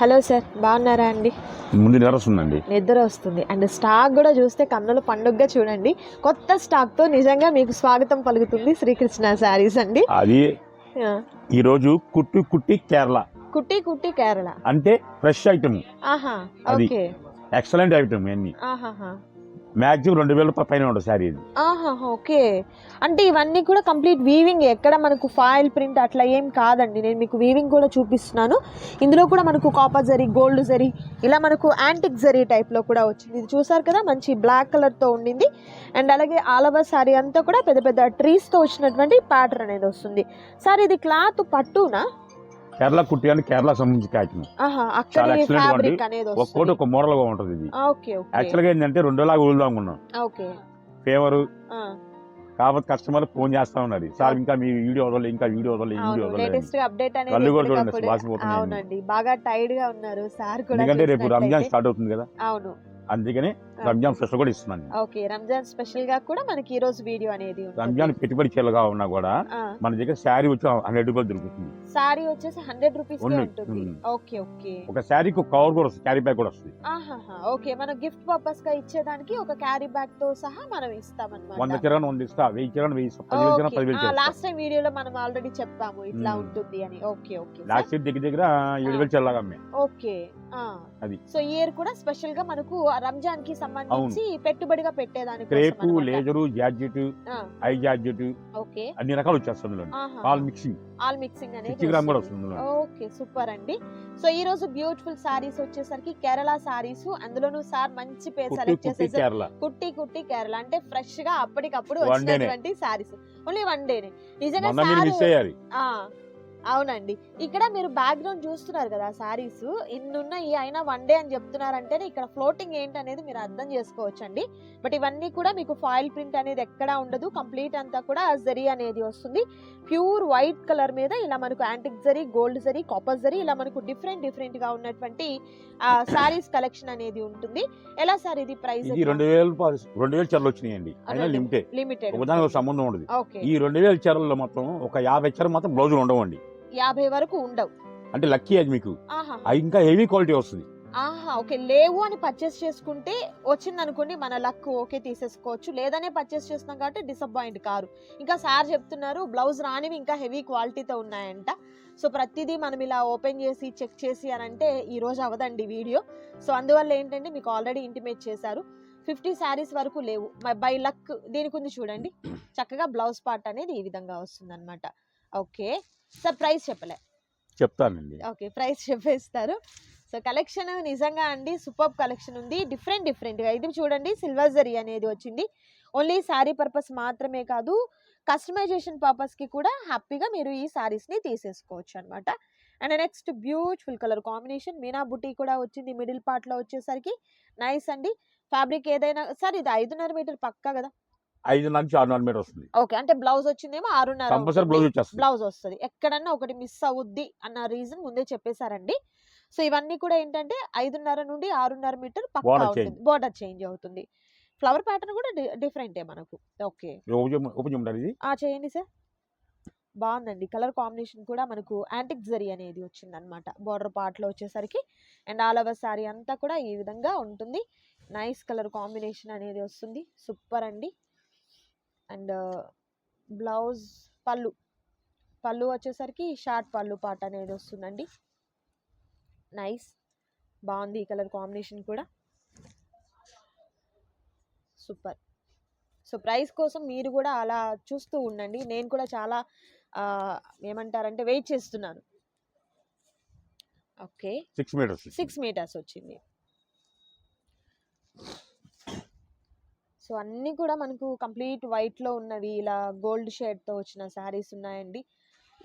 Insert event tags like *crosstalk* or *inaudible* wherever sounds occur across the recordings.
Hello sir బాగున్నారా అండి? ముందు నిరస ఉందండి నిద్ర వస్తుంది. అండ్ స్టాక్ కూడా చూస్తే కన్నుల పండుగగా చూడండి. కొత్త స్టాక్తో నిజంగా మీకు స్వాగతం పలుకుతుంది శ్రీకృష్ణ శారీస్ అండి. అది ఈరోజు కుట్టి కుట్టి కేరళ. కుట్టి కుట్టి కేరళ. అంటే ఫ్రెష్ ఐటమ్. ఆహా అది. ఓకే. ఎక్సలెంట్ ఐటమ్ అన్ని ఆహాహా. మాక్సిమం రెండు వేల రూపాయల పైన ఉంటుంది సారీ ఇది. ఆహా ఓకే. అంటే ఇవన్నీ కూడా కంప్లీట్ వీవింగ్ ఎక్కడ మనకు ఫాయిల్ ప్రింట్ అట్లా ఏం కాదండి. నేను మీకు వీవింగ్ కూడా చూపిస్తున్నాను. ఇందులో కూడా మనకు కాపర్ జరీ గోల్డ్ జరీ ఇలా మనకు యాంటిక్ జరీ టైప్లో కూడా వచ్చింది. ఇది చూసారు కదా? మంచి బ్లాక్ కలర్తో ఉండింది. అండ్ అలాగే ఆల్ ఓవర్ సారీ అంతా కూడా పెద్ద పెద్ద ట్రీస్తో వచ్చినటువంటి ప్యాటర్న్ అనేది వస్తుంది. సార్ ఇది క్లాత్ పట్టునా? కేరళ కుట్టి అని కేరళ ఐటమ్ ఆహా చాలా ఉంది. అనేది ఒక్కోటి ఒక మోడల్గా ఉంటుంది ఇది. Okay okay. యాక్చువల్గా ఏంటంటే రెండు లాగా ఊళ్ళో ఓకే ఫేవర్ కాబట్టి కస్టమర్ ఫోన్ చేస్తా ఉన్నది సార్ ఇంకా మీ వీడియో వదలలేదు ఇంకా వీడియో వదలలేదు వీడియో వదలలేదు కళ్ళు కూడా చూడండి వాసిపోతున్నాయి బాగా టైర్డ్గా ఉన్నారు సార్ కూడా ఎందుకంటే రేపు రంజాన్. స్టార్ట్ అవుతుంది కదా. అవును. అందుకని రంజాన్ స్పెషల్ కూడా ఇస్తున్నాను ఓకే రంజాన్ స్పెషల్గా కూడా మనకి ఈ రోజు వీడియో అనేది. రంజాన్ పెట్టుబడి చీరలుగా ఉన్నా కూడా మన దగ్గర శారీ వచ్చి హండ్రెడ్ రూపాయలు దొరుకుతుంది. సారీ వచ్చేసి హండ్రెడ్ రూపీస్. Okay okay. ఒక శారీకి ఒక కవర్ కూడా వస్తుంది క్యారీ బ్యాగ్ కూడా వస్తుంది. ఓకే. మనం గిఫ్ట్ పర్పస్గా ఇచ్చేదానికి ఒక క్యారీ బ్యాగ్తో సహా మనం ఇస్తాం వంద అనమాట కిరాణా వంద ఇస్తా వెయ్యి కిరాణా వెయ్యి పదివేలు పదివేలు లాస్ట్ టైం వీడియోలో మనం ఆల్రెడీ చెప్పాము ఇట్లా. ఉంటుంది అని. Okay okay. లాస్ట్ దగ్గర దగ్గర ఏడు వేలు చల్లగా ఓకే. అది. సో ఇయర్ కూడా స్పెషల్గా మనకు రంజాన్కి సంబంధించి పెట్టుబడిగా పెట్టేదానికి క్రేపు లేజరు జార్జెట్ ఐ జార్జెట్ ఓకే. అన్ని రకాలు వచ్చేస్తుంది. All mixing. ఆల్ మిక్సింగ్ అనేది గ్రామ్ కూడా వస్తుంది. ఓకే సూపర్ అండి. సో ఈ రోజు బ్యూటిఫుల్ సారీస్ వచ్చేసరికి కేరళ సారీస్ అందులోనూ సార్ మంచి పేరు కుట్టి సెలెక్ట్ కుట్టి కేరళ. కుట్టి కుట్టి కేరళ. అంటే ఫ్రెష్గా అప్పటికప్పుడు. వచ్చినటువంటి సారీస్. ఓన్లీ వన్ డేనే. నిజంగా సార్ అవునండి. ఇక్కడ మీరు బ్యాక్గ్రౌండ్ చూస్తున్నారు కదా సారీస్ ఇన్ని ఉన్నాయి అయినా వన్ డే అని చెప్తున్నారంటేనే ఇక్కడ ఫ్లోటింగ్ ఏంటి అనేది మీరు అర్థం చేసుకోవచ్చండి. బట్ ఇవన్నీ కూడా మీకు ఫాయిల్ ప్రింట్ అనేది ఎక్కడా ఉండదు. కంప్లీట్ అంతా కూడా జరీ అనేది వస్తుంది. ప్యూర్ వైట్ కలర్ మీద ఇలా మనకు antique zari gold zari copper zari ఇలా మనకు డిఫరెంట్ డిఫరెంట్గా ఉన్నటువంటి సారీస్ కలెక్షన్ అనేది ఉంటుంది. ఎలా సార్ ఇది ప్రైస్ రెండు వేలు రెండు వేలు చీరలు వచ్చినాయండి లిమిటెడ్ ఒక సంబంధం ఉండదు. ఓకే. ఈ రెండు వేల చీరల్లో మొత్తం ఒక యాభై చీరలు మాత్రం బ్లౌజులు ఉండవండి. యాభై వరకు ఉండవు. అంటే లక్కీ అది మీకు? ఆహా. ఇంకా హెవీ క్వాలిటీ వస్తుంది. ఆహా ఓకే. లేవు అని పర్చేస్ చేసుకుంటే వచ్చింది అనుకోండి మన లక్ ఓకే తీసేసుకోవచ్చు. లేదనే పర్చేస్ చేస్తున్నాం కాబట్టి డిసప్పాయింట్ కారు. ఇంకా సార్ చెప్తున్నారు బ్లౌజ్ రానివి ఇంకా హెవీ క్వాలిటీతో ఉన్నాయంట. సో ప్రతిదీ మనం ఇలా ఓపెన్ చేసి చెక్ చేసి అని అంటే ఈ రోజు అవదండి వీడియో. సో అందువల్ల ఏంటంటే మీకు ఆల్రెడీ ఇంటిమేట్ చేశారు. ఫిఫ్టీ శారీస్ వరకు లేవు. బై లక్ దీనికి ఉంది చూడండి. చక్కగా బ్లౌజ్ పార్ట్ అనేది ఈ విధంగా వస్తుంది అనమాట ఓకే. సార్ ప్రైస్ చెప్పలే. చెప్తానండి. ఓకే ప్రైస్ చెప్పేస్తారు. సో కలెక్షన్ నిజంగా అండి సూపర్ కలెక్షన్ ఉంది. డిఫరెంట్ డిఫరెంట్గా. ఇది చూడండి సిల్వర్ జరీ అనేది వచ్చింది. ఓన్లీ శారీ పర్పస్ మాత్రమే కాదు కస్టమైజేషన్ పర్పస్కి కూడా హ్యాపీగా మీరు ఈ శారీస్ని తీసేసుకోవచ్చు అనమాట and next beautiful colour combination. Meena బుటీ కూడా వచ్చింది మిడిల్ పార్ట్లో వచ్చేసరికి. నైస్ అండి. ఫ్యాబ్రిక్ ఏదైనా సార్ ఇది ఐదున్నర మీటర్ పక్కా కదా? ఐదు నుంచి ఆరు నాలుగు మీటర్ వస్తుంది. ఓకే. అంటే బ్లౌజ్ వచ్చిందేమో ఆరున్నర కంపల్సరీ బ్లౌజ్ వచ్చేస్తుంది. బ్లౌజ్ వస్తుంది. ఎక్కడన్నా ఒకటి మిస్ అవుద్ది అన్న రీజన్ ముందే చెప్పేశారండి. సో ఇవన్నీ కూడా ఏంటంటే ఐదున్నర నుండి ఆరున్నర మీటర్ పక్కా ఉంటుంది బోర్డర్ చేంజ్ అవుతుంది. ఫ్లవర్ ప్యాటర్న్ కూడా డిఫరెంటే మనకు. ఓకే. ఆ చేయండి సార్. బాగుందండి. కలర్ కాంబినేషన్ కూడా మనకు యాంటిక్ జరీ అనేది వచ్చింది అనమాట బార్డర్ పార్ట్లో వచ్చేసరికి అండ్ ఆల్ ఓవర్ శారీ అంతా కూడా ఈ విధంగా ఉంటుంది. నైస్ కలర్ కాంబినేషన్ అనేది వస్తుంది. సూపర్ అండి. అండ్ బ్లౌజ్ పళ్ళు. పళ్ళు వచ్చేసరికి షార్ట్ పళ్ళు పాట అనేది వస్తుందండి. నైస్. బాగుంది ఈ కలర్ కాంబినేషన్ కూడా. సూపర్. సో ప్రైస్ కోసం మీరు కూడా అలా చూస్తూ ఉండండి. నేను కూడా చాలా ఏమంటారంటే వెయిట్ చేస్తున్నాను. Okay. Six metres six metres వచ్చింది. సో అన్నీ కూడా మనకు కంప్లీట్ వైట్లో ఉన్నవి ఇలా గోల్డ్ షేడ్తో వచ్చిన శారీస్ ఉన్నాయండి.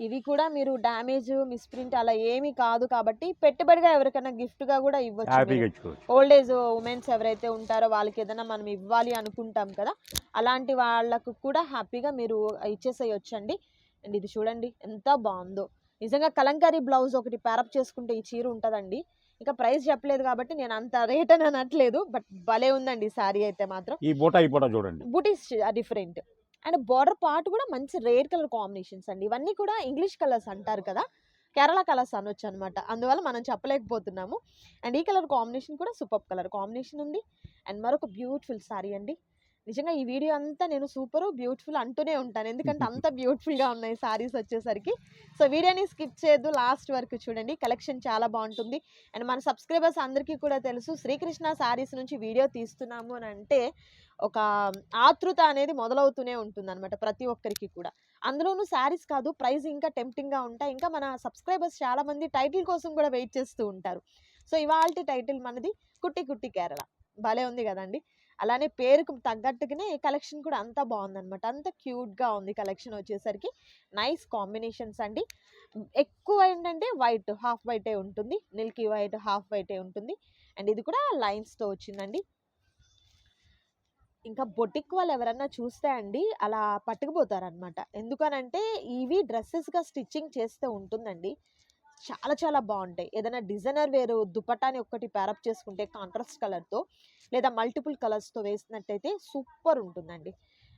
ఇవి కూడా మీరు డ్యామేజ్ మిస్ప్రింట్ అలా ఏమీ కాదు కాబట్టి పెట్టుబడిగా ఎవరికైనా gift గా కూడా ఇవ్వచ్చు. ఓల్డ్ ఏజ్ ఉమెన్స్ ఎవరైతే ఉంటారో వాళ్ళకి ఏదైనా మనం ఇవ్వాలి అనుకుంటాం కదా అలాంటి వాళ్ళకు కూడా హ్యాపీగా మీరు ఇచ్చేసేయచ్చు అండి అండ్ ఇది చూడండి ఎంత బాగుందో. నిజంగా కలంకారీ బ్లౌజ్ ఒకటి ప్యారప్ చేసుకుంటే ఈ చీర ఉంటుందండి. ఇంకా ప్రైస్ చెప్పలేదు కాబట్టి నేను అంత రేట్ అని అనట్లేదు బట్ భలే ఉందండి సారీ అయితే మాత్రం. ఈ బూటా ఈ బూటా చూడండి. బూటీస్ డిఫరెంట్. అండ్ బార్డర్ పార్ట్ కూడా మంచి రేర్ కలర్ కాంబినేషన్స్ అండి. ఇవన్నీ కూడా ఇంగ్లీష్ కలర్స్ అంటారు కదా కేరళ కలర్స్ అనొచ్చు అనమాట అందువల్ల మనం చెప్పలేకపోతున్నాము. అండ్ ఈ కలర్ కాంబినేషన్ కూడా సూపర్ కలర్ కాంబినేషన్ ఉంది. అండ్ మరొక బ్యూటిఫుల్ సారీ అండి. నిజంగా ఈ వీడియో అంతా నేను సూపర్ బ్యూటిఫుల్ అంటూనే ఉంటాను. ఎందుకంటే అంత *laughs* బ్యూటిఫుల్గా ఉన్నాయి సారీస్ వచ్చేసరికి. సో వీడియోని స్కిప్ చేయొద్దు. లాస్ట్ వరకు చూడండి. కలెక్షన్ చాలా బాగుంటుంది. అండ్ మన సబ్స్క్రైబర్స్ అందరికీ కూడా తెలుసు శ్రీకృష్ణ సారీస్ నుంచి వీడియో తీస్తున్నాము అని అంటే ఒక ఆతృత అనేది మొదలవుతూనే ఉంటుంది అనమాట ప్రతి ఒక్కరికి కూడా. అందులోనూ శారీస్ కాదు ప్రైస్ ఇంకా టెంప్టింగ్గా ఉంటాయి. ఇంకా మన సబ్స్క్రైబర్స్ చాలా మంది టైటిల్ కోసం కూడా వెయిట్ చేస్తూ ఉంటారు. సో ఇవాళ టైటిల్ మనది కుట్టి కుట్టి కేరళ. భలే ఉంది కదండి. అలానే పేరుకు తగ్గట్టుగానే కలెక్షన్ కూడా అంతా బాగుందనమాట అంత క్యూట్గా ఉంది కలెక్షన్ వచ్చేసరికి. నైస్ కాంబినేషన్స్ అండి. ఎక్కువ ఏంటంటే వైట్ హాఫ్ వైటే ఉంటుంది. మిల్కీ వైట్ హాఫ్ వైటే ఉంటుంది. అండ్ ఇది కూడా లైన్స్తో వచ్చిందండి. ఇంకా బొటిక్ వాళ్ళు ఎవరన్నా చూస్తే అండి అలా పట్టుకుపోతారనమాట ఎందుకనంటే ఇవి డ్రెస్సెస్గా స్టిచ్చింగ్ చేస్తే ఉంటుందండి. చాలా చాలా బాగుంటాయి ఏదైనా డిజైనర్ వేరు దుపట్టాని ఒక్కటి ప్యారప్ చేసుకుంటే కాంట్రాస్ట్ కలర్తో లేదా మల్టిపుల్ కలర్స్తో వేసినట్టయితే సూపర్ ఉంటుందండి.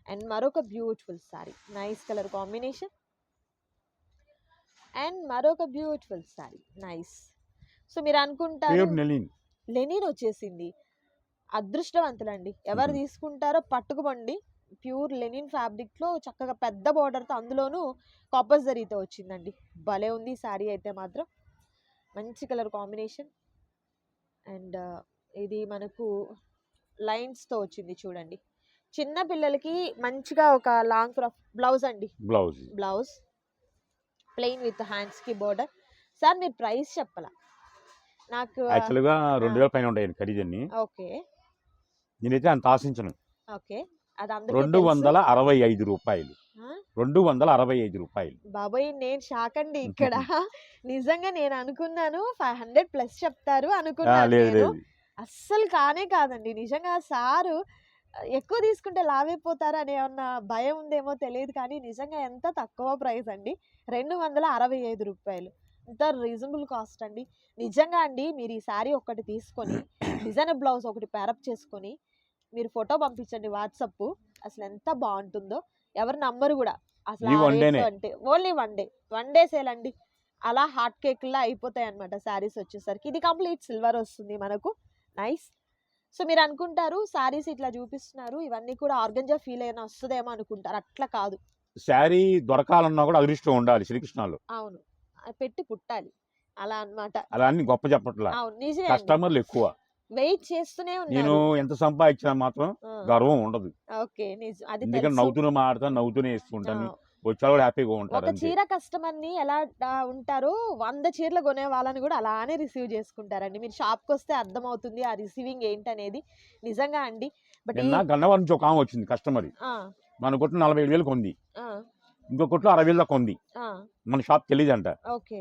అండ్ మరొక beautiful saree nice colour combination and మరొక బ్యూటిఫుల్ సారీ నైస్ సో మీరు అనుకుంటారు లెనిన్ వచ్చేసింది. అదృష్టవంతులండి. ఎవరు. తీసుకుంటారో పట్టుకుపోండి. ప్యూర్ లెనిన్ ఫ్యాబ్రిక్లో చక్కగా పెద్ద బార్డర్తో అందులోనూ కాపర్ జరీతో వచ్చిందండి. భలే ఉంది శారీ అయితే మాత్రం. మంచి కలర్ కాంబినేషన్. అండ్ ఇది మనకు లైన్స్తో వచ్చింది చూడండి. చిన్న పిల్లలకి మంచిగా ఒక లాంగ్ ఫ్రాక్ బ్లౌజ్ అండి. బ్లౌజ్. బ్లౌజ్. ప్లెయిన్ విత్ హ్యాండ్స్కి బోర్డర్. సార్ మీరు ప్రైస్ చెప్పాలా? నాకు యాక్చువల్గా రెండు వేల పైన ఉంటాయి ఖరీదన్ని. ఓకే. నేనైతే అంత ఆశించను. ఓకే. రెండు. వందల అరవై ఐదు రూపాయలు? రెండు వందల అరవై ఐదు రూపాయలు. బాబోయ్ నేను షాక్ అండి ఇక్కడ. *laughs* నిజంగా నేను అనుకున్నాను ఫైవ్ హండ్రెడ్ ప్లస్ చెప్తారు అనుకున్నాను అస్సలు కానే కాదండి. నిజంగా సారు ఎక్కువ తీసుకుంటే లావైపోతారు అనే ఉన్న భయం ఉందేమో తెలియదు కానీ నిజంగా ఎంత తక్కువ ప్రైస్ అండి. రెండు వందల అరవై ఐదు రూపాయలు. ఇంత రీజనబుల్ కాస్ట్ అండి. నిజంగా అండి మీరు ఈ శారీ *clears throat* ఒకటి తీసుకొని డిజైనర్ బ్లౌజ్ ఒకటి ప్యారప్ చేసుకొని మీరు ఫోటో పంపించండి వాట్సప్ అసలు ఎంత బాగుంటుందో. ఎవరు నమ్మరు కూడా. అసలు. అంటే only one day. One day sale అండి. అలా హాట్ కేక్లా అయిపోతాయి అనమాట శారీస్ వచ్చేసరికి. ఇది కంప్లీట్ సిల్వర్ వస్తుంది మనకు. నైస్. సో మీరు అనుకుంటారు శారీస్ ఇట్లా చూపిస్తున్నారు. ఇవన్నీ కూడా ఆర్గంజా ఫీల్ అయినా వస్తుందేమో అనుకుంటారు. అట్లా కాదు. శారీ దొరకాలన్నా కూడా అదృష్టం ఉండాలి శ్రీకృష్ణలో. అవును. పెట్టి పుట్టాలి. అలా అన్నమాట. అలా అన్ని గొప్ప చెప్పట్లా. కస్టమర్లు ఎక్కువ. వెయిట్ చేస్తూనే నేను ఎంత సంపాదించినా మాత్రం గర్వం ఉండదు. ఓకే. ఎందుకంటే. నవ్వుతూనే మాడతాను నవ్వుతూనే ఇస్తుంటాను ఆ, వచ్చాడు కూడా హ్యాపీగా ఉంటారు ఒక చీర కస్టమర్ని ఎలా ఉంటారో వంద చీరలు కొనే వాళ్ళని కూడా అలానే రిసీవ్ చేసుకుంటారండి. మీరు షాప్కి వస్తే అర్థమవుతుంది ఆ రిసీవింగ్ ఏంటనేది. నిజంగా అండి. బట్ నిన్న గన్నవరం నుంచి ఒక ఆమె వచ్చింది కస్టమర్. మన కొట్టు నలభై ఏడు వేలు కొంది ఇంకో కొట్లు అరవై వేలు కొంది. మన షాప్ తెలియదంట ఓకే.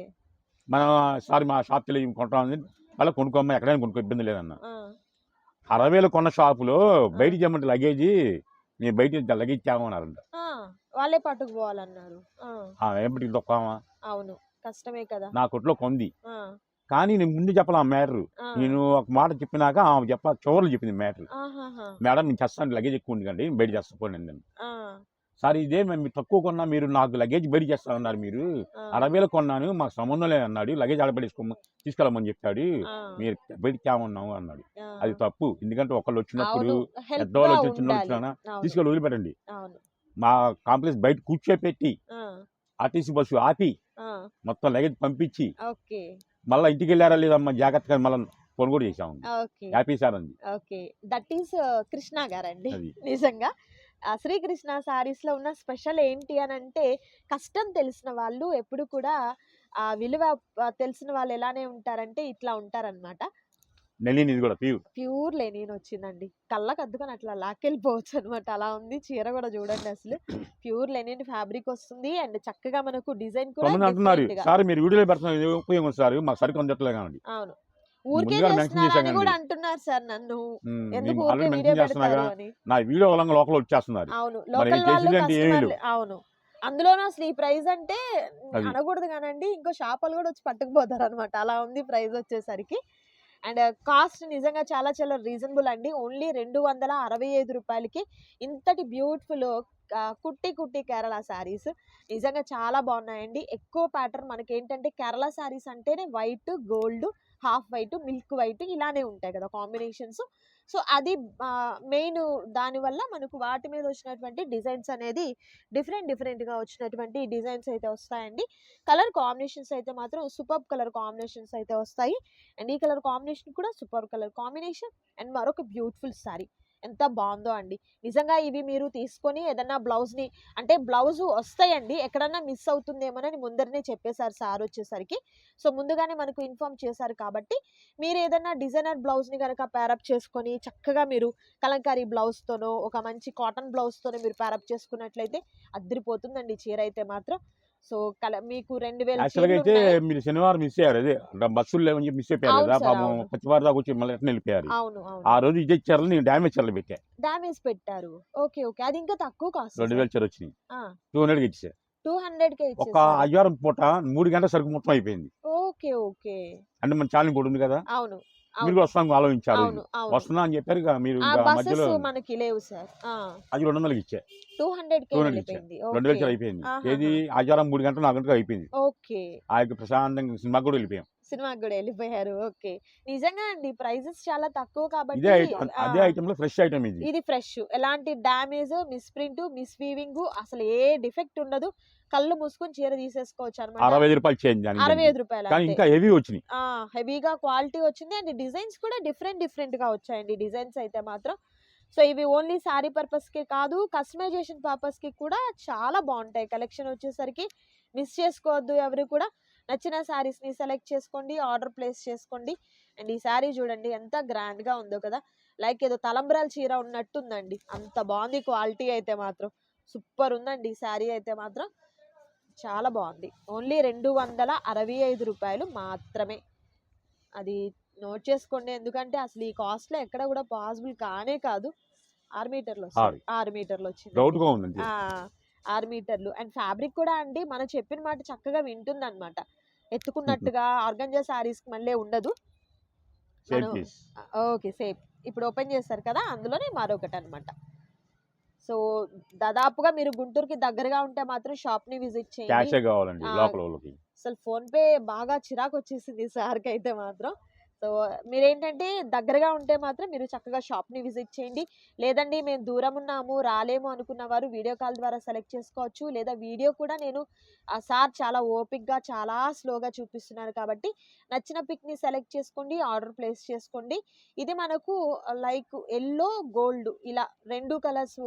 మన సారీ మా షాప్ తెలియదు కొంటామని మళ్ళీ కొనుక్కోమ్మా ఎక్కడైనా కొనుక్కో ఇబ్బంది లేదన్న. అరవై వేలు కొన్న షాపులో బయట చేయమంటే లగేజీ నేను బయట లగేజ్ తేమన్నారంట వాళ్ళే పట్టుకుపోవాలన్నారు తొక్కామా అవును కష్టమే కదా. నా కొట్లో కొంది. కానీ నేను ముందు చెప్పాలి ఆ. మ్యాటర్ నేను ఒక మాట చెప్పినాక ఆమె చెప్ప చివరిలో చెప్పింది మ్యాటర్. మేడం నేను చేస్తాను లగేజ్ ఎక్కువ ఉంది కండి బయట చేస్తాను ఆ, సార్ ఇదే మేము మీరు తక్కువ కొన్నా మీరు నాకు లగేజ్ బయట చేస్తానన్నారు మీరు. ఆ, అరవై వేలు కొన్నాను మాకు సంబంధం లేదు అన్నాడు లగేజ్ ఆడబడేసుకో తీసుకెళ్ళమని చెప్పాడు. మీరు బయటికి అన్నాడు. అది తప్పు. ఎందుకంటే ఒకళ్ళు వచ్చినప్పుడు పెద్దవాళ్ళు వచ్చి చిన్న. వచ్చినా తీసుకెళ్ళి వదిలిపెట్టండి. మా కాంప్లెక్స్ బయట కూర్చోపెట్టి ఆర్టీసీ బస్సు ఆపి మొత్తం లగేజ్ పంపించి మళ్ళీ ఇంటికి వెళ్ళారా లేదమ్మా? జాగ్రత్తగా మళ్ళీ ఫోన్ కూడా చేసాము happy sir okay. That is Krishna గారండి. నిజంగా శ్రీకృష్ణ సారీస్లో ఉన్న స్పెషల్ ఏంటి అని అంటే కష్టం తెలిసిన వాళ్ళు ఎప్పుడు కూడా ఆ విలువ తెలిసిన వాళ్ళు ఎలానే ఉంటారంటే ఇట్లా ఉంటారనమాట ప్యూర్. లెనిన్ వచ్చిందండి. కళ్ళకు అద్దుకొని అట్లా లాక్కెళ్ళిపోవచ్చు అనమాట అలా ఉంది. చీర కూడా చూడండి అసలు. ప్యూర్ లెనిన్ ఫ్యాబ్రిక్ వస్తుంది. అండ్ చక్కగా మనకు డిజైన్ కూడా అవును. ఊరికే చేస్తున్నారని. కూడా అంటున్నారు సార్ నన్ను. ఎందుకు ఊరికే వీడియో పెడతారు అని. నా వీడియో వల్ల లోపల వచ్చేస్తున్నారు. అవును. లోకల్ వాళ్ళు కస్టమర్లు. అవును. అందులోనూ అసలు ఈ ప్రైస్ అంటే. అనకూడదు కానండి ఇంకో షాపులు కూడా వచ్చి పట్టుకుపోతారు అనమాట అలా ఉంది ప్రైస్ వచ్చేసరికి. అండ్ కాస్ట్ నిజంగా చాలా చాలా రీజనబుల్ అండి. ఓన్లీ రెండు వందల అరవై ఐదు రూపాయలకి ఇంతటి బ్యూటిఫుల్ కుట్టి కుట్టి కేరళ శారీస్. నిజంగా చాలా బాగున్నాయండి. ఎక్కువ ప్యాటర్న్ మనకి ఏంటంటే కేరళ శారీస్ అంటేనే white gold half white milk white ఇలానే ఉంటాయి కదా కాంబినేషన్స్. సో అది మెయిన్ దానివల్ల మనకు వాటి మీద వచ్చినటువంటి డిజైన్స్ అనేది డిఫరెంట్ డిఫరెంట్గా వచ్చినటువంటి డిజైన్స్ అయితే వస్తాయండి. కలర్ కాంబినేషన్స్ అయితే మాత్రం సూపర్ కలర్ కాంబినేషన్స్ అయితే వస్తాయి. అండ్ ఈ కలర్ కాంబినేషన్ కూడా సూపర్ కలర్ కాంబినేషన్ అండ్ మరొక బ్యూటిఫుల్ సారీ ఎంత బాగుందో అండి. నిజంగా ఇవి మీరు తీసుకొని ఏదన్నా బ్లౌజ్ని అంటే బ్లౌజ్ వస్తాయండి. ఎక్కడన్నా మిస్ అవుతుందేమోనని ముందరనే చెప్పేశారు సార్ వచ్చేసరికి. సో ముందుగానే మనకు ఇన్ఫామ్ చేశారు కాబట్టి మీరు ఏదన్నా డిజైనర్ బ్లౌజ్ని కనుక ప్యారప్ చేసుకొని చక్కగా మీరు కలంకారీ బ్లౌజ్తోనో ఒక మంచి కాటన్ బ్లౌజ్తోనో మీరు ప్యారప్ చేసుకున్నట్లయితే అద్దరిపోతుందండి చీర అయితే మాత్రం. సో మీకు రెండు వేల యాక్చువల్గా అయితే మీరు శనివారం మిస్ అయ్యారు. అదే బస్సులు లేవని చెప్పి మిస్ అయిపోయారు కదా పాపం. పచ్చివారి దాకా వచ్చి మళ్ళీ వెళ్ళిపోయారు. ఆ రోజు ఇదే చీరలు నేను డ్యామేజ్ చీరలు పెట్టా. డామేజ్ పెట్టారు. Okay okay. అది ఇంకా తక్కువ కాస్ట్ రెండు వేల చీర వచ్చినాయి. టూ హండ్రెడ్కి ఇచ్చా టూ హండ్రెడ్ కే ఒక అయ్యారం పూట మూడు గంటల సరుకు మొత్తం అయిపోయింది. Okay okay. అంటే మన ఛాలెంజ్ కూడా ఉంది కదా? అవును. మీరు వస్తాం ఆలోచించారు వస్తున్నా అని చెప్పారు మీరు మధ్యలో మనకి లేవు సార్. అది రెండు వందలకి ఇచ్చా. టూ హండ్రెడ్ కే 200 వెళ్ళిపోయింది. రెండు వేల చీర ఓకే అయిపోయింది. ఏది? ఆచారం మూడు గంటలు నాలుగు గంటలకు అయిపోయింది. ఓకే. ఆ యొక్క ప్రశాంతంగా సినిమాకి కూడా వెళ్ళిపోయాం. సినిమాకి కూడా వెళ్ళిపోయారు. ఓకే. నిజంగా అండి ప్రైజెస్ చాలా తక్కువ కాబట్టి ఇదే ఐటమ్ ఆ, అదే ఐటమ్లో ఫ్రెష్ ఐటమ్ ఇది. ఇది ఫ్రెష్. ఎలాంటి డ్యామేజ్ మిస్ప్రింట్ మిస్వీవింగ్ అసలు ఏ డిఫెక్ట్ ఉండదు. కళ్ళు మూసుకొని చీర తీసేసుకోవచ్చు అరవై అనమాట. ఐదు రూపాయలు చేంజ్ అరవై ఐదు రూపాయలు. ఇంకా హెవీ వచ్చినాయి. ఆ హెవీగా క్వాలిటీ వచ్చింది. అండ్ డిజైన్స్ కూడా డిఫరెంట్ డిఫరెంట్గా వచ్చాయండి డిజైన్స్ అయితే మాత్రం. సో ఇవి ఓన్లీ శారీ పర్పస్కి కాదు కస్టమైజేషన్ పర్పస్కి కూడా చాలా బాగుంటాయి. కలెక్షన్ వచ్చేసరికి మిస్ చేసుకోవద్దు ఎవరు కూడా. నచ్చిన శారీస్ని సెలెక్ట్ చేసుకోండి ఆర్డర్ ప్లేస్ చేసుకోండి. అండ్ ఈ శారీ చూడండి ఎంత గ్రాండ్గా ఉందో కదా. లైక్ ఏదో తలంబ్రాల చీర ఉన్నట్టుందండి. అంత బాగుంది క్వాలిటీ అయితే మాత్రం. సూపర్ ఉందండి ఈ శారీ అయితే మాత్రం. చాలా బాగుంది. ఓన్లీ రెండు వందల అరవై ఐదు రూపాయలు మాత్రమే. అది నోట్ చేసుకోండి. ఎందుకంటే అసలు ఈ కాస్ట్లో ఎక్కడ కూడా పాసిబుల్ కానే కాదు. ఆరు మీటర్లు వస్తుంది. ఆరు మీటర్లు వచ్చింది. ఆరు మీటర్లు. అండ్ ఫ్యాబ్రిక్ కూడా అండి మనం చెప్పిన మాట చక్కగా వింటుంది అనమాట ఎత్తుకున్నట్టుగా ఆర్గంజా శారీస్ మళ్ళీ ఉండదు. ఓకే సేమ్ ఇప్పుడు ఓపెన్ చేస్తారు కదా అందులోనే మరొకటి అనమాట సో దాదాపుగా మీరు గుంటూరుకి దగ్గరగా ఉంటే మాత్రం షాప్ని విజిట్ చేయండి. అసలు ఫోన్ పే బాగా చిరాకు వచ్చేసింది సార్కి అయితే మాత్రం. సో మీరేంటంటే దగ్గరగా ఉంటే మాత్రం మీరు చక్కగా షాప్ని విజిట్ చేయండి. లేదండి మేము దూరం ఉన్నాము రాలేము అనుకున్న వారు వీడియో కాల్ ద్వారా సెలెక్ట్ చేసుకోవచ్చు. లేదా వీడియో కూడా నేను ఆ సార్ చాలా ఓపిక్గా చాలా స్లోగా చూపిస్తున్నారు కాబట్టి నచ్చిన పిక్ని సెలెక్ట్ చేసుకోండి ఆర్డర్ ప్లేస్ చేసుకోండి. ఇది మనకు లైక్ ఎల్లో గోల్డ్ ఇలా రెండు కలర్స్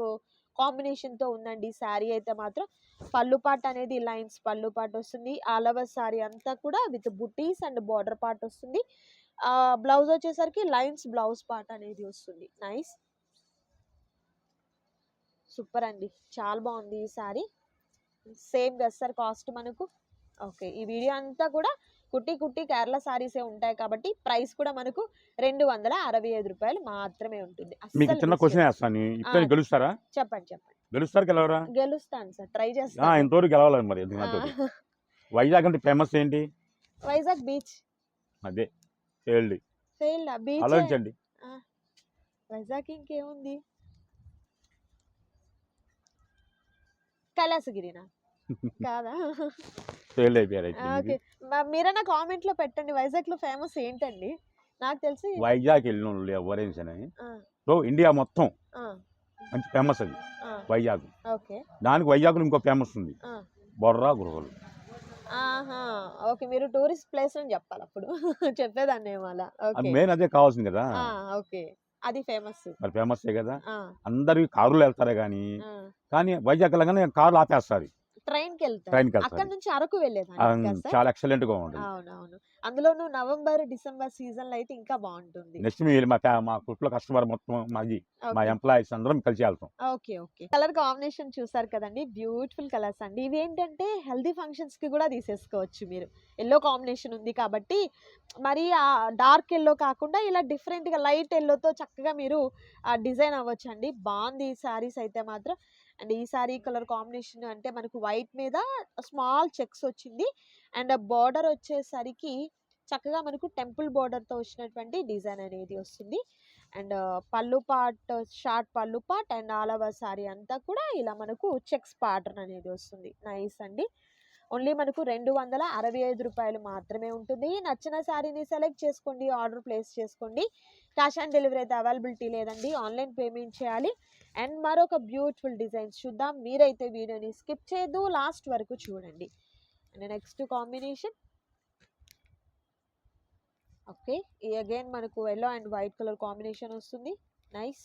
కాంబినేషన్తో ఉందండి శారీ అయితే మాత్రం. పళ్ళు పాట అనేది లైన్స్ పళ్ళు పాట్ వస్తుంది. ఆల్ ఓవర్ సారీ అంతా కూడా విత్ బుటీస్ అండ్ బార్డర్ పార్ట్ వస్తుంది. బ్లౌజ్ వచ్చేసరికి లైన్స్ బ్లౌజ్ పార్ట్ అనేది వస్తుంది. నైస్ సూపర్ అండి. చాలా బాగుంది ఈ సారీ సేమ్ కదా సార్ కాస్ట్ మనకు. ఓకే ఈ వీడియో అంతా కూడా కుట్టి కుట్టి కేరళ సారీసే ఉంటాయి కాబట్టి ప్రైస్ కూడా మనకు రెండు వందల అరవై ఐదు రూపాయలు మాత్రమే ఉంటుంది. మీకు అస్సలు చిన్న miss క్వశ్చన్ చేయొద్దు. వేస్తాను. ఇప్పుడు ఆ. గెలుస్తారా? చెప్పండి చెప్పండి. గెలుస్తారు గెలవరా? గెలుస్తాను సార్. ట్రై చేస్తాను ఇంతవరకు గెలవాలి మరి. వైజాగ్ అంటే ఫేమస్ ఏంటి? వైజాగ్ బీచ్. అదే. ఫెయిల్డ్. Fail beach? ఆలోచించండి. వైజాగ్ ఇంకేముంది? కైలాసగిరినా? *laughs* కాదా? ఫెయిల్డ్ అయిపోయారు ఓకే. ఇది. మీరన్నా కామెంట్లో పెట్టండి. వైజాగ్లో ఫేమస్ ఏంటండి? నాకు తెలిసి వైజాగ్ వెళ్ళిన వాళ్ళు ఎవరైనా సరే సో ఇండియా మొత్తం మంచి ఫేమస్ అది. వైజాగ్. ఓకే. దానికి వైజాగ్లో ఇంకో ఫేమస్ ఉంది. బొర్రా గృహలు. ఆహా ఓకే. మీరు టూరిస్ట్ ప్లేస్ అని చెప్పాలి అప్పుడు. *laughs* చెప్పేదాన్ని ఏమో అలా. ఓకే. మెయిన్ అదే కావాల్సింది కదా. ఆ, ఓకే. అది ఫేమస్. మరి ఫేమస్ కదా. అందరికి కారులో వెళ్తారే కానీ కానీ వైజాగ్ వెళ్ళగానే కార్లు ఆపేస్తారు. ట్రైన్కి అక్కడ నుంచి అరకు వెళ్ళేదాన్ని చాలా ఎక్సలెంట్గా ఉంటుంది. అవునవును. అందులోనూ నవంబర్ డిసెంబర్ సీజన్లో అయితే ఇంకా బాగుంటుంది. నెక్స్ట్ మీ మా మా కుట్లో కస్టమర్ మొత్తం మాది మా. ఎంప్లాయీస్ అందరం కలిసి వెళ్తాం. Okay okay. కలర్ కాంబినేషన్ చూసారు కదండి. బ్యూటిఫుల్ కలర్స్ అండి. ఇవి ఏంటంటే హెల్దీ ఫంక్షన్స్కి కూడా తీసేసుకోవచ్చు మీరు. ఎల్లో కాంబినేషన్ ఉంది కాబట్టి మరి ఆ డార్క్ ఎల్లో కాకుండా ఇలా డిఫరెంట్గా లైట్ ఎల్లోతో చక్కగా మీరు డిజైన్ అవ్వచ్చు అండి బాగుంది ఈ సారీస్ అయితే మాత్రం. అండ్ ఈ సారీ కలర్ కాంబినేషన్ అంటే మనకు వైట్ మీద స్మాల్ చెక్స్ వచ్చింది. అండ్ బార్డర్ వచ్చేసరికి చక్కగా మనకు టెంపుల్ బార్డర్తో వచ్చినటువంటి డిజైన్ అనేది వస్తుంది. అండ్ పళ్ళు పార్ట్ షార్ట్ పళ్ళు part and all over saree అంతా కూడా ఇలా మనకు చెక్స్ ప్యాటర్న్ అనేది వస్తుంది. నైస్ అండి. ఓన్లీ మనకు రెండు వందల అరవై ఐదు రూపాయలు మాత్రమే ఉంటుంది. నచ్చిన శారీని సెలెక్ట్ చేసుకోండి ఆర్డర్ ప్లేస్ చేసుకోండి. క్యాష్ ఆన్ డెలివరీ అయితే అవైలబిలిటీ లేదండి ఆన్లైన్ పేమెంట్ చేయాలి. అండ్ మరొక బ్యూటిఫుల్ డిజైన్స్ చూద్దాం. మీరైతే వీడియోని స్కిప్ చేయొద్దు లాస్ట్ వరకు చూడండి. And next combination. ఓకే ఈ అగైన్ మనకు yellow and white colour combination వస్తుంది. నైస్.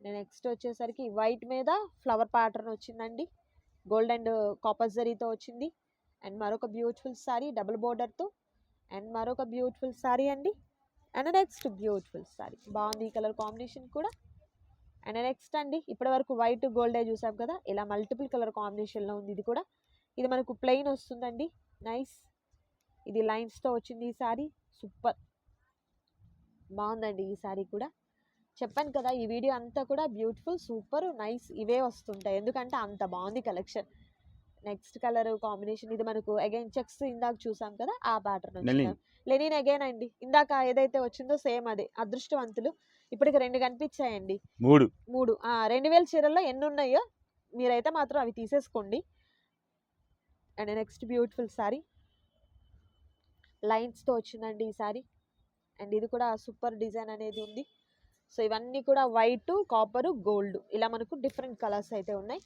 నెక్స్ట్ వచ్చేసరికి వైట్ మీద ఫ్లవర్ ప్యాటర్న్ వచ్చిందండి. గోల్డ్ అండ్ కాపర్ జరీతో వచ్చింది. అండ్ మరొక బ్యూటిఫుల్ సారీ డబుల్ బోర్డర్తో అండ్ మరొక బ్యూటిఫుల్ సారీ అండి. అండ్ నెక్స్ట్ బ్యూటిఫుల్ సారీ బాగుంది ఈ కలర్ కాంబినేషన్ కూడా. అండ్ నెక్స్ట్ అండి ఇప్పటి వరకు వైట్ గోల్డే చూసాం కదా ఇలా మల్టిపుల్ కలర్ కాంబినేషన్లో ఉంది ఇది కూడా. ఇది మనకు ప్లెయిన్ వస్తుందండి. నైస్ ఇది లైన్స్తో వచ్చింది ఈ సారీ సూపర్ బాగుందండి ఈ శారీ కూడా. చెప్పాను కదా ఈ వీడియో అంతా కూడా బ్యూటిఫుల్ సూపర్ నైస్ ఇవే వస్తుంటాయి. ఎందుకంటే అంత బాగుంది కలెక్షన్. నెక్స్ట్ కలర్ కాంబినేషన్ ఇది మనకు అగైన్ చెక్స్ ఇందాక చూసాం కదా ఆ ప్యాటర్న్ లెనిన్. అగైన్ అండి. ఇందాక ఏదైతే వచ్చిందో సేమ్ అదే అదృష్టవంతులు. ఇప్పటికి రెండు కనిపించాయండి. మూడు. మూడు. ఆ, రెండు వేల చీరల్లో ఎన్ని ఉన్నాయో మీరైతే మాత్రం అవి తీసేసుకోండి. And next beautiful saree. లైన్స్తో వచ్చిందండి ఈ సారీ. అండ్ ఇది కూడా సూపర్ డిజైన్ అనేది ఉంది. సో ఇవన్నీ కూడా వైట్ కాపరు గోల్డ్. ఇలా మనకు డిఫరెంట్ కలర్స్ అయితే ఉన్నాయి.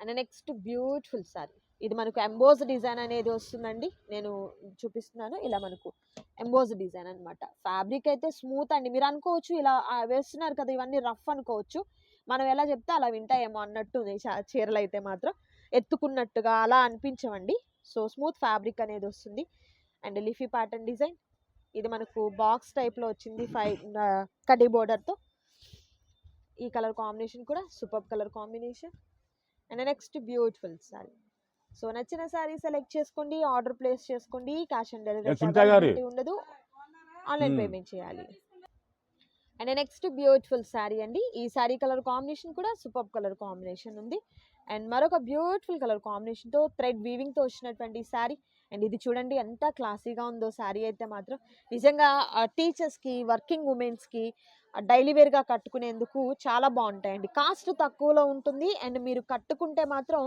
And next beautiful saree. ఇది మనకు ఎంబోజ్ డిజైన్ అనేది వస్తుందండి. నేను చూపిస్తున్నాను. ఇలా మనకు ఎంబోజ్ డిజైన్ అన్నమాట. ఫ్యాబ్రిక్ అయితే స్మూత్ అండి. మీరు అనుకోవచ్చు ఇలా వేస్తున్నారు కదా ఇవన్నీ రఫ్ అనుకోవచ్చు. మనం ఎలా చెప్తే అలా వింటాయేమో అన్నట్టు ఉంది. చా- చీరలు అయితే మాత్రం ఎత్తుకున్నట్టుగా అలా అనిపించవండి. సో స్మూత్ ఫ్యాబ్రిక్ అనేది వస్తుంది. And leafy pattern design. ఇది మనకు బాక్స్ టైప్లో వచ్చింది ఫైవ్ కడ్డీ బోర్డర్తో ఈ కలర్ కాంబినేషన్ కూడా super colour combination and next beautiful saree so నచ్చిన సారీ సెలెక్ట్ చేసుకోండి ఆర్డర్ ప్లేస్ చేసుకోండి క్యాష్ ఆన్ డెలివరీ. ఉండదు. ఆన్లైన్. పేమెంట్ చేయాలి. అండ్ నెక్స్ట్ బ్యూటిఫుల్ శారీ అండి. ఈ శారీ కలర్ కాంబినేషన్ కూడా సూపర్ కలర్ కాంబినేషన్ ఉంది. అండ్ మరొక బ్యూటిఫుల్ కలర్ కాంబినేషన్తో థ్రెడ్ వీవింగ్తో వచ్చినటువంటి శారీ అండ్ ఇది చూడండి ఎంత క్లాసీగా ఉందో శారీ అయితే మాత్రం. నిజంగా టీచర్స్కి వర్కింగ్ ఉమెన్స్కి డైలీ వేర్గా కట్టుకునేందుకు చాలా బాగుంటాయండి. కాస్ట్ తక్కువలో ఉంటుంది అండ్ మీరు కట్టుకుంటే మాత్రం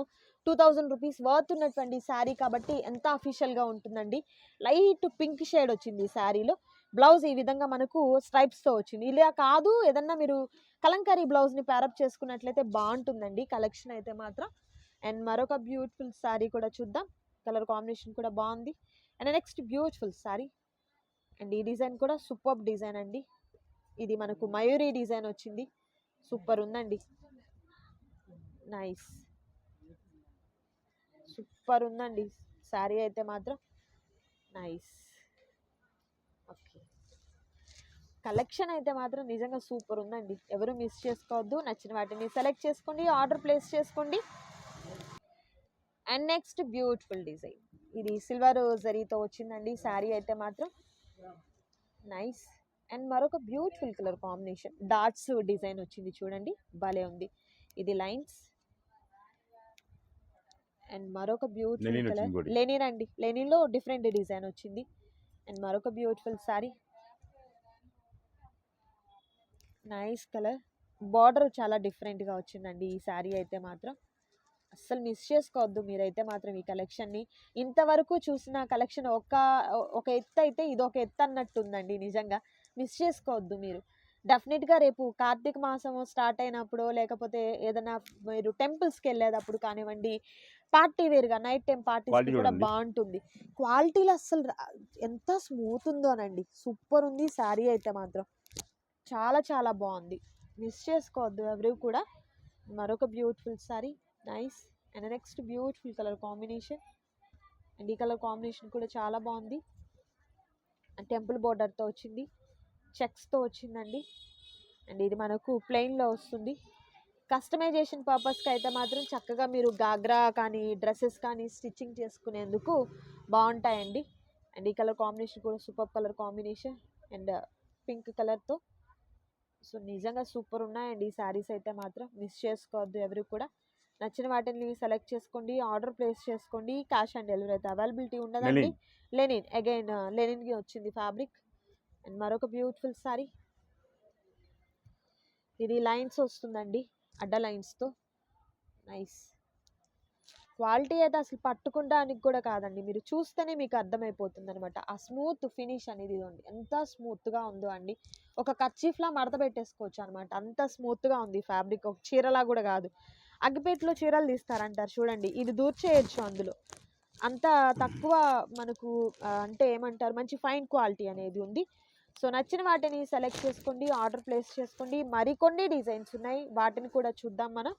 టూ థౌజండ్ రూపీస్ వర్త్ ఉన్నటువంటి శారీ కాబట్టి ఎంత అఫీషియల్గా ఉంటుందండి. లైట్ పింక్ షేడ్ వచ్చింది ఈ శారీలో. బ్లౌజ్ ఈ విధంగా మనకు స్ట్రైప్స్తో వచ్చింది. ఇలా కాదు ఏదన్నా మీరు కలంకారీ బ్లౌజ్ని ప్యారప్ చేసుకున్నట్లయితే బాగుంటుందండి కలెక్షన్ అయితే మాత్రం. అండ్ మరొక బ్యూటిఫుల్ శారీ కూడా చూద్దాం. కలర్ కాంబినేషన్ కూడా బాగుంది. And next beautiful saree. And ఈ డిజైన్ కూడా సూపర్ డిజైన్ అండి. ఇది మనకు మయూరీ డిజైన్ వచ్చింది. సూపర్ ఉందండి. నైస్. సూపర్ ఉందండి. శారీ అయితే మాత్రం నైస్. ఓకే. కలెక్షన్ అయితే మాత్రం నిజంగా సూపర్ ఉందండి. ఎవరు మిస్ చేసుకోవద్దు. నచ్చిన వాటిని సెలెక్ట్ చేసుకోండి. ఆర్డర్ ప్లేస్ చేసుకోండి. And next beautiful design. ఇది సిల్వర్ జరీతో వచ్చిందండి. శారీ అయితే మాత్రం నైస్. అండ్ మరొక beautiful colour combination. Dots design వచ్చింది చూడండి. భలే ఉంది. ఇది లైన్స్. అండ్ మరొక బ్యూటిఫుల్ కలర్. లెనిన్ అండి. లెనిన్లో డిఫరెంట్ డిజైన్ వచ్చింది. అండ్ మరొక beautiful saree nice colour. Border చాలా డిఫరెంట్గా వచ్చిందండి ఈ శారీ అయితే మాత్రం. అస్సలు మిస్ చేసుకోవద్దు. మీరైతే మాత్రం ఈ కలెక్షన్ని ఇంతవరకు చూసిన కలెక్షన్ ఒక ఒక ఎత్తు అయితే ఇది ఒక ఎత్తు అన్నట్టు ఉందండి నిజంగా. మిస్ చేసుకోవద్దు మీరు. డెఫినెట్గా రేపు కార్తీక మాసం స్టార్ట్ అయినప్పుడు లేకపోతే ఏదైనా మీరు టెంపుల్స్కి వెళ్ళేటప్పుడు కానివ్వండి పార్టీ వేర్గా నైట్ టైం పార్టీస్ కూడా. బాగుంటుంది. క్వాలిటీలో అస్సలు ఎంత స్మూత్ ఉందోనండి సూపర్ ఉంది శారీ అయితే మాత్రం. చాలా చాలా బాగుంది. మిస్ చేసుకోవద్దు ఎవరు కూడా. మరొక beautiful saree nice and next beautiful colour combination and ఈ కలర్ కాంబినేషన్ కూడా చాలా బాగుంది. టెంపుల్ బోర్డర్తో వచ్చింది. చెక్స్తో వచ్చిందండి. అండ్ ఇది మనకు ప్లెయిన్లో వస్తుంది. కస్టమైజేషన్ పర్పస్కి అయితే మాత్రం చక్కగా మీరు గాగ్రా కానీ డ్రెస్సెస్ కానీ స్టిచ్చింగ్ చేసుకునేందుకు బాగుంటాయండి. అండ్ ఈ కలర్ కాంబినేషన్ కూడా super colour combination and pink కలర్తో సో నిజంగా సూపర్ ఉన్నాయండి ఈ శారీస్ అయితే మాత్రం. మిస్ చేసుకోవద్దు ఎవరు కూడా. నచ్చిన వాటిని సెలెక్ట్ చేసుకోండి ఆర్డర్ ప్లేస్ చేసుకోండి క్యాష్ ఆన్ డెలివరీ అయితే అవైలబిలిటీ ఉండదండి. లెనిన్. అగైన్ లెనిన్కి వచ్చింది ఫ్యాబ్రిక్ అండ్ మరొక బ్యూటిఫుల్ సారీ ఇది లైన్స్ వస్తుందండి అడ్డ లైన్స్తో నైస్ క్వాలిటీ అయితే అసలు పట్టుకుంటానికి కూడా కాదండి. మీరు చూస్తేనే మీకు అర్థమైపోతుంది అనమాట ఆ స్మూత్ ఫినిష్ అనేది ఉంది ఎంత స్మూత్గా ఉందో అండి. ఒక కచ్చీఫ్లా మడత పెట్టేసుకోవచ్చు అనమాట అంత స్మూత్గా ఉంది ఫ్యాబ్రిక్ ఒక చీరలా కూడా కాదు. అగ్గిపేటలో చీరలు తీస్తారంటారు చూడండి. ఇది దూర్చేయచ్చు అందులో. అంత తక్కువ మనకు అంటే ఏమంటారు మంచి ఫైన్ క్వాలిటీ అనేది ఉంది. సో నచ్చిన వాటిని సెలెక్ట్ చేసుకోండి ఆర్డర్ ప్లేస్ చేసుకోండి. మరికొన్ని డిజైన్స్ ఉన్నాయి. వాటిని కూడా చూద్దాం మనం.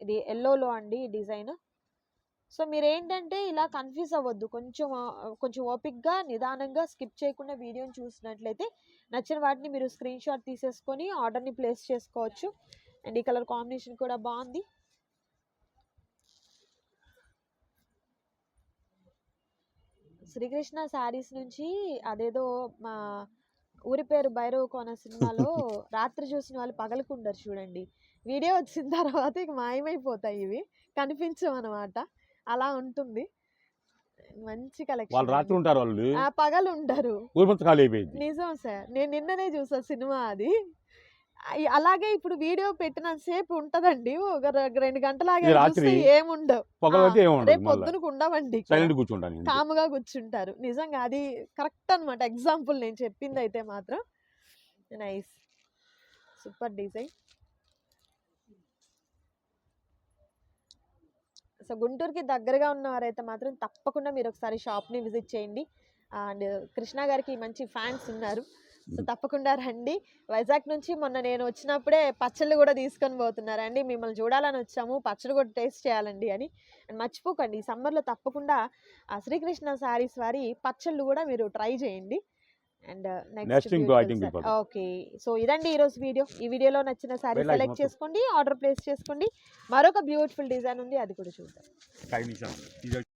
ఇది ఎల్లోలో అండి ఈ డిజైన్ సో మీరు ఏంటంటే ఇలా కన్ఫ్యూజ్ అవ్వద్దు. కొంచెం కొంచెం ఓపిక్గా నిదానంగా స్కిప్ చేయకుండా వీడియోని చూసినట్లయితే నచ్చిన వాటిని మీరు స్క్రీన్ షాట్ తీసేసుకొని ఆర్డర్ని ప్లేస్ చేసుకోవచ్చు. అండ్ ఈ కలర్ కాంబినేషన్ కూడా బాగుంది. శ్రీకృష్ణ శారీస్ నుంచి అదేదో మా ఊరి పేరు భైరవ కోన సినిమాలో *laughs* రాత్రి చూసిన వాళ్ళు పగలకుండరు చూడండి. వీడియో వచ్చిన తర్వాత ఇక మాయమైపోతాయి ఇవి. కనిపించవు అనమాట అలా ఉంటుంది. మంచి వాళ్ళు రాత్రి కలెక్షన్ ఉంటారు వాళ్ళు. పగలు అయిపోయింది. నిజం సార్. నేను నిన్ననే చూసా సినిమా అది. అలాగే ఇప్పుడు వీడియో పెట్టినంత సేపు ఉంటదండి. ఒక రెండు గంటలాగే రాత్రి ఏముండవు. రేపు పొద్దునకు ఉండవండి. కాముగా కూర్చుంటారు. నిజంగా అది కరెక్ట్ అన్నమాట. ఎగ్జాంపుల్ నేను చెప్పింది అయితే మాత్రం. నైస్. Super design. సో గుంటూరుకి దగ్గరగా ఉన్నవారైతే మాత్రం తప్పకుండా మీరు ఒకసారి షాప్ని విజిట్ చేయండి. అండ్ కృష్ణ గారికి మంచి ఫ్యాన్స్ ఉన్నారు. సో తప్పకుండా రండి. వైజాగ్ నుంచి మొన్న నేను వచ్చినప్పుడే పచ్చళ్ళు కూడా తీసుకొని పోతున్నారండి మిమ్మల్ని చూడాలని వచ్చాము. పచ్చడి కూడా టేస్ట్ చేయాలండి అని. అండ్ మర్చిపోకండి ఈ సమ్మర్లో తప్పకుండా ఆ శ్రీకృష్ణ శారీస్ వారి పచ్చళ్ళు కూడా మీరు ట్రై చేయండి. అండ్ పోదాం. ఓకే. సో ఇదండి ఈరోజు వీడియో. ఈ వీడియోలో నచ్చిన icon సెలెక్ట్. చేసుకోండి ఆర్డర్ ప్లేస్ చేసుకోండి. మరొక బ్యూటిఫుల్ డిజైన్ ఉంది అది కూడా చూద్దాం.